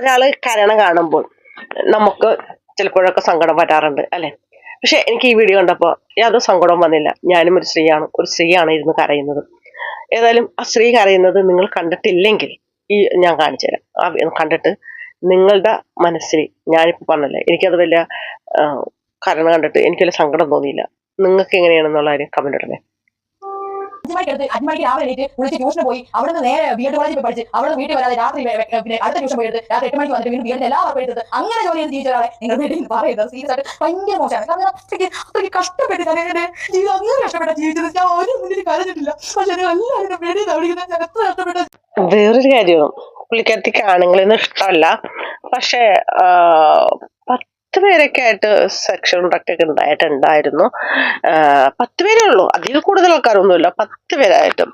ഒരാൾ കരണം കാണുമ്പോൾ നമുക്ക് ചിലപ്പോഴൊക്കെ സങ്കടം വരാറുണ്ട് അല്ലെ? പക്ഷെ എനിക്ക് ഈ വീഡിയോ കണ്ടപ്പോൾ യാതൊരു സങ്കടവും വന്നില്ല. ഞാനും ഒരു സ്ത്രീയാണ് ഒരു സ്ത്രീയാണ് ഇരുന്ന് കരയുന്നത്. ഏതായാലും ആ സ്ത്രീ കരയുന്നത് നിങ്ങൾ കണ്ടിട്ടില്ലെങ്കിൽ ഈ ഞാൻ കാണിച്ചു തരാം. കണ്ടിട്ട് നിങ്ങളുടെ മനസ്സിൽ ഞാനിപ്പോൾ പറഞ്ഞല്ലേ എനിക്കത് വലിയ കരണം കണ്ടിട്ട് എനിക്ക് വലിയ സങ്കടം തോന്നിയില്ല. നിങ്ങൾക്ക് എങ്ങനെയാണെന്നുള്ള കാര്യം കമന്റ് ഇടണേ. അഞ്ചുമണിക്ക് എടുത്ത് അഞ്ചുമണിക്ക് രാവിലെ എണീറ്റ് വിളിച്ച് ട്യൂഷന് പോയി അവിടുന്ന് നേരെ ബി എഡ് കോളേജിൽ പോയി പഠിച്ച് അവിടെ വീട്ടിൽ വരാതെ രാത്രി പിന്നെ അടുത്ത ട്യൂഷൻ പോയി എടുത്ത് രാത്രി എട്ട് മണിക്ക് വന്നിട്ട് വീണ്ടും എല്ലാ വർക്കും എടുത്ത് അങ്ങനെ ജോലി ചെയ്ത് ജീവിച്ച നിങ്ങൾ നിന്ന് സീരിയസ് ആയിട്ട് ഭയങ്കര മോശമാണ്. കാരണം അത്രയ്ക്ക് കഷ്ടപ്പെട്ട് ഞാൻ അങ്ങനെ കഷ്ടപ്പെട്ട ജീവിച്ചത്? ഞാൻ ഒരു മുന്നിൽ കരഞ്ഞിട്ടില്ല. പക്ഷെ എല്ലാവരും പേടി തവിടിക്കുന്നത് ഞാൻ എത്ര കഷ്ടപ്പെട്ട വേറൊരു കാര്യം. പുള്ളിക്കാരത്തിക്ക് ആണുങ്ങളെന്ന് ഇഷ്ടമല്ല. പക്ഷെ പത്ത് പേരൊക്കെ ആയിട്ട് സെക്ഷൻ ഒക്കെ ഉണ്ടായിട്ടുണ്ടായിരുന്നു. പത്ത് പേരേ ഉള്ളൂ. അതിൽ കൂടുതൽ ആൾക്കാരൊന്നുമില്ല. പത്ത് പേരായിട്ടും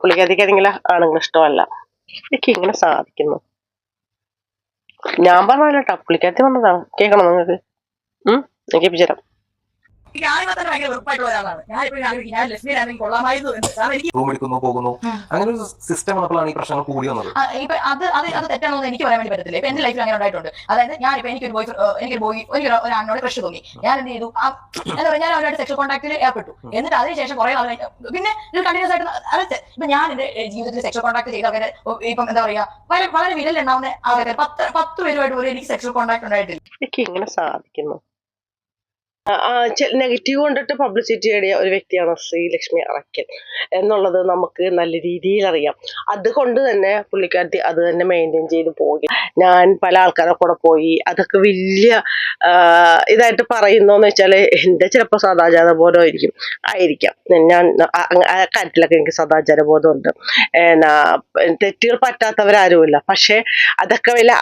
പുള്ളിക്കാരത്തിക്കാണെങ്കിൽ ആണുങ്ങൾ ഇഷ്ടമല്ല. എനിക്ക് ഇങ്ങനെ സാധിക്കുന്നു. ഞാൻ പറഞ്ഞല്ലോ പുള്ളിക്കാരത്തി വന്നതാണ്? കേൾക്കണം നിങ്ങൾക്ക്? ഉം? എനിക്ക് തരാം എനിക്ക് ആദ്യമേ തന്നെ ഭയങ്കര വെറുപ്പായിട്ടുള്ള ഒരാളാണ്. ഞാൻ ആലോചിക്കും ഞാൻ ലെസ്ബിയൻ ആണെങ്കിൽ കൊള്ളാമായിരുന്നു എന്ന്. കാരണം എനിക്ക് റൂം എടുക്കുന്നു പോകുന്നു. അങ്ങനെ ഒരു സിസ്റ്റം വന്നപ്പോഴാണ് ഈ പ്രശ്നങ്ങൾ കൂടി വന്നത്. ആ, ഇപ്പൊ അത് അത് അത് തെറ്റാണോ എന്ന് എനിക്ക് പറയാൻ വേണ്ടി പറ്റത്തില്ല. ഇപ്പൊ എന്റെ ലൈഫിൽ അങ്ങനെ ഉണ്ടായിട്ടുണ്ട്. അതായത് ഞാൻ ഇപ്പൊ എനിക്കൊരു ബോയ് എനിക്കൊരു ബോയ് എനിക്ക് ഒരു ആണിനോട് ക്രഷ് തോന്നി. ഞാൻ എന്ത് ചെയ്തു? ആ, എന്താ പറയുക ഞാൻ അവരുടെ സെക്ഷൽ കോൺടാക്റ്റിൽ ഏർപ്പെട്ടു. എന്നിട്ട് അതിനുശേഷം കുറെ കഴിഞ്ഞ് പിന്നെ ഇത് കണ്ടിന്യൂസ് ആയിട്ട് അത് ചെ- ഇപ്പൊ ഞാൻ എന്റെ ജീവിതത്തിൽ സെക്ഷൽ കോൺടാക്ട് ചെയ്ത ആൾക്കാരെ ഇപ്പം എന്താ പറയാ വളരെ വളരെ വിരലുണ്ടാവുന്ന ആൾക്കാരെ പത്ത് പത്ത് പേരുമായിട്ട് പോലും എനിക്ക് സെക്ഷൽ കോൺടാക്ട് ഉണ്ടായിട്ടില്ല. എനിക്ക് ഇങ്ങനെ സാധിക്കുന്നു. നെഗറ്റീവ് കൊണ്ടിട്ട് പബ്ലിസിറ്റി നേടിയ ഒരു വ്യക്തിയാണ് ശ്രീലക്ഷ്മി അറക്കൽ എന്നുള്ളത് നമുക്ക് നല്ല രീതിയിൽ അറിയാം. അതുകൊണ്ട് തന്നെ പുള്ളിക്കാരത്തി അത് തന്നെ മെയിന്റെയിൻ ചെയ്ത് പോയി. ഞാൻ പല ആൾക്കാരെ കൂടെ പോയി. അതൊക്കെ വലിയ ഇതായിട്ട് പറയുന്നോന്ന് വെച്ചാൽ എന്റെ ചിലപ്പോൾ സദാചാര ബോധം ആയിരിക്കും. ആയിരിക്കാം. ഞാൻ ആ- കാര്യത്തിലൊക്കെ എനിക്ക് സദാചാര ബോധമുണ്ട്. എന്നാ തെറ്റുകൾ പറ്റാത്തവരാരുമില്ല. പക്ഷേ അതൊക്കെ വലിയ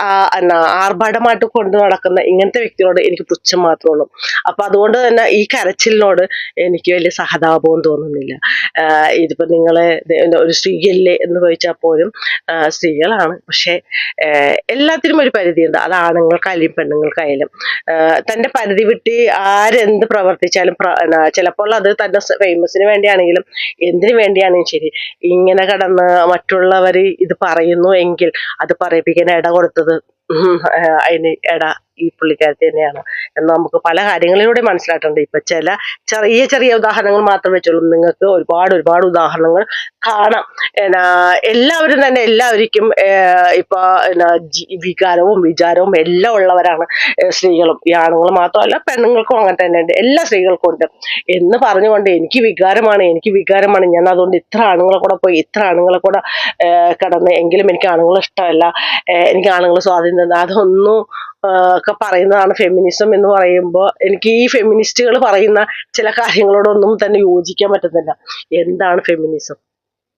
ആർഭാടമായിട്ട് കൊണ്ടു നടക്കുന്ന ഇങ്ങനത്തെ വ്യക്തികളോട് എനിക്ക് പുച്ഛം മാത്രമേ ഉള്ളൂ. അപ്പൊ അതുകൊണ്ട് തന്നെ ഈ കരച്ചിലിനോട് എനിക്ക് വലിയ സഹതാപവും തോന്നുന്നില്ല. ഇതിപ്പോ നിങ്ങളെ ഒരു സ്ത്രീയല്ലേ എന്ന് ചോദിച്ചാൽ പോലും സ്ത്രീകളാണ്. പക്ഷെ എല്ലാത്തിനും ഒരു പരിധിയുണ്ട്. അത് ആണുങ്ങൾക്കായാലും പെണ്ണുങ്ങൾക്കായാലും. തന്റെ പരിധി വിട്ട് ആരെന്ത് പ്രവർത്തിച്ചാലും പ്ര- ചിലപ്പോൾ അത് തന്റെ ഫേമസിന് വേണ്ടിയാണെങ്കിലും എന്തിനു വേണ്ടിയാണെങ്കിലും ശരി. ഇങ്ങനെ കടന്ന് മറ്റുള്ളവർ ഇത് പറയുന്നു എങ്കിൽ അത് പറയിപ്പിക്കാൻ ഇട കൊടുത്തത് അതിന് ഇട ഈ പുള്ളിക്കാരത്തി തന്നെയാണ്. എന്ന് നമുക്ക് പല കാര്യങ്ങളിലൂടെ മനസ്സിലായിട്ടുണ്ട്. ഇപ്പൊ ചില ചെറിയ ചെറിയ ഉദാഹരണങ്ങൾ മാത്രം വെച്ചോളൂ നിങ്ങൾക്ക് ഒരുപാട് ഒരുപാട് ഉദാഹരണങ്ങൾ കാണാം. എന്നാ എല്ലാവരും തന്നെ എല്ലാവർക്കും ഇപ്പൊ എന്നാ വികാരവും വിചാരവും എല്ലാം ഉള്ളവരാണ് സ്ത്രീകളും. ഈ ആണുങ്ങൾ മാത്രമല്ല പെണ്ണുങ്ങൾക്കും അങ്ങനെ തന്നെ ഉണ്ട് എല്ലാ സ്ത്രീകൾക്കും ഉണ്ട്. എന്ന് പറഞ്ഞുകൊണ്ട് എനിക്ക് വികാരമാണ് എനിക്ക് വികാരമാണ്. ഞാൻ അതുകൊണ്ട് ഇത്ര ആണുങ്ങളെ കൂടെ പോയി ഇത്ര ആണുങ്ങളെ കൂടെ കടന്ന്. എങ്കിലും എനിക്ക് ആണുങ്ങളെ ഇഷ്ടമല്ല. എനിക്ക് ആണുങ്ങൾ സ്വാധീനം അതൊന്നും ഒക്കെ പറയുന്നതാണ് ഫെമിനിസം എന്ന് പറയുമ്പോൾ എനിക്ക് ഈ ഫെമിനിസ്റ്റുകൾ പറയുന്ന ചില കാര്യങ്ങളോടൊന്നും തന്നെ യോജിക്കാൻ പറ്റുന്നില്ല. എന്താണ് ഫെമിനിസം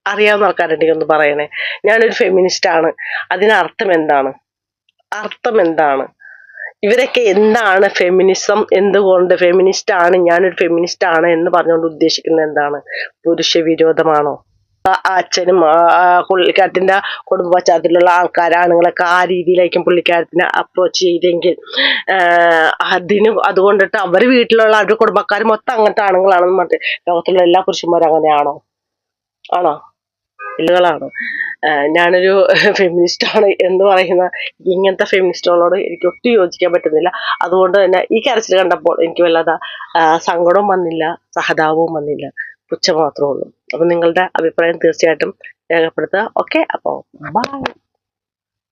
അറിയാവുന്ന ആൾക്കാരുണ്ടെങ്കിൽ ഒന്ന് പറയണേ. ഞാനൊരു ഫെമിനിസ്റ്റ് ആണ്. അതിനർത്ഥം എന്താണ്? അർത്ഥം എന്താണ്? ഇവരൊക്കെ എന്താണ് ഫെമിനിസം എന്തുകൊണ്ട് ഫെമിനിസ്റ്റ് ആണ്? ഞാനൊരു ഫെമിനിസ്റ്റ് ആണ് എന്ന് പറഞ്ഞുകൊണ്ട് ഉദ്ദേശിക്കുന്നത് എന്താണ്? പുരുഷ വിരോധമാണോ അച്ഛനും പുള്ളിക്കാരത്തിന്റെ കുടുംബ പശ്ചാത്തലത്തിലുള്ള ആൾക്കാർ ആണുങ്ങളൊക്കെ ആ രീതിയിലായിരിക്കും പുള്ളിക്കാരത്തിനെ അപ്രോച്ച് ചെയ്തെങ്കിൽ. അതിന് അതുകൊണ്ടിട്ട് അവർ വീട്ടിലുള്ള അവരുടെ കുടുംബക്കാർ മൊത്തം അങ്ങനത്തെ ആണുങ്ങളാണെന്ന് പറഞ്ഞിട്ട് ലോകത്തിലുള്ള എല്ലാ പുരുഷന്മാരും അങ്ങനെയാണോ? ആണോ? ഇല്ലുകളാണ് ഞാനൊരു ഫെമിനിസ്റ്റാണ് എന്ന് പറയുന്ന ഇങ്ങനത്തെ ഫെമിനിസ്റ്റുകളോട് എനിക്ക് ഒട്ടും യോജിക്കാൻ പറ്റുന്നില്ല. അതുകൊണ്ട് തന്നെ ഈ കരച്ചിൽ കണ്ടപ്പോൾ എനിക്ക് വല്ലാതെ സങ്കടവും വന്നില്ല സഹതാപവും വന്നില്ല. പുച്ഛ മാത്രമേ ഉള്ളൂ. അപ്പൊ നിങ്ങളുടെ അഭിപ്രായം തീർച്ചയായിട്ടും രേഖപ്പെടുത്തുക. ഓക്കെ അപ്പോൾ ബൈ